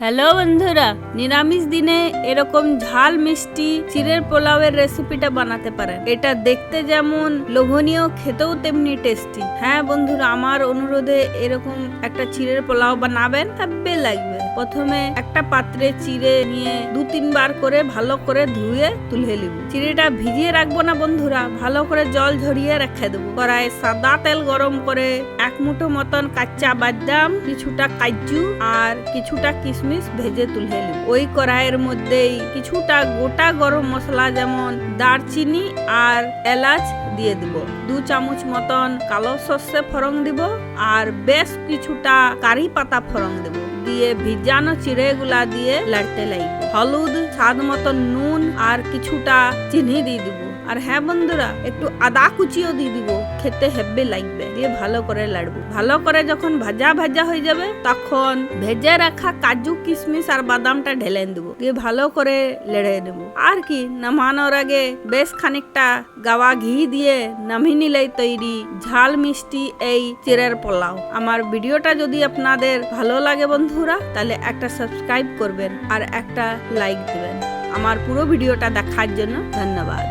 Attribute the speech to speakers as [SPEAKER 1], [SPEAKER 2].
[SPEAKER 1] Hello বন্ধুরা, নিরামিষ দিনে এরকম ঝাল মিষ্টি চিড়ের পোলাওয়ের রেসিপিটা বানাতে পারেন। এটা দেখতে যেমন লোভনীয়, খেতেও তেমনি টেস্টি হ্যাঁ বন্ধুরা, আমার অনুরোধে এরকম একটা চিড়ের পোলাও বানাবেন হ্যাপি লাগবে প্রথমে একটা পাত্রে চিড়ে নিয়ে দু তিনবার করে ভালো করে ধুয়ে তুলে নিব। চিড়েটা ভিজিয়ে রাখব না বন্ধুরা, ভালো করে জল ঝরিয়ে রেখে দেবো। কড়াই সাদা তেল গরম করে এক মুঠো মতন কাঁচা বাদাম, কিছুটা কাজু আর কিছুটা কিশমিশ ভেজে তুলে নিব। ওই কড়াইয়ের মধ্যেই কিছুটা গোটা গরম মশলা যেমন দারচিনি আর এলাচ দিয়ে দিব। দু চামচ মতন কালো সর্ষে ফোড়ন দিব আর বেশ কিছুটা কারি পাতা ফোড়ন দেব। দিয়ে ভিজানো চিড়েগুলা দিয়ে লাড়তে লাগবে হলুদ, স্বাদ মতো নুন আর কিছুটা চিনি দিয়ে দিব। আর হ্যাঁ বন্ধুরা, একটু আদা কুচিও দিয়ে দিব। খেতে হেব্বি লাগবে। দিয়ে ভালো করে লাড়বো। ভালো করে যখন ভাজা ভাজা হয়ে যাবে, তখন ভেজে রাখা কাজু, কিশমিশ আর বাদামটা ঢেলে দেবো। দিয়ে ভালো করে লেড়ে দেব। আর কি, নামানোর আগে বেশ খানিকটা গাওয়া ঘি দিয়ে নামিয়ে নিলেই তৈরি ঝাল মিষ্টি এই চিড়ের পোলাও। আমার ভিডিওটা যদি আপনাদের ভালো লাগে বন্ধুরা, তাহলে একটা সাবস্ক্রাইব করবেন আর একটা লাইক দেবেন। আমার পুরো ভিডিওটা দেখার জন্য ধন্যবাদ।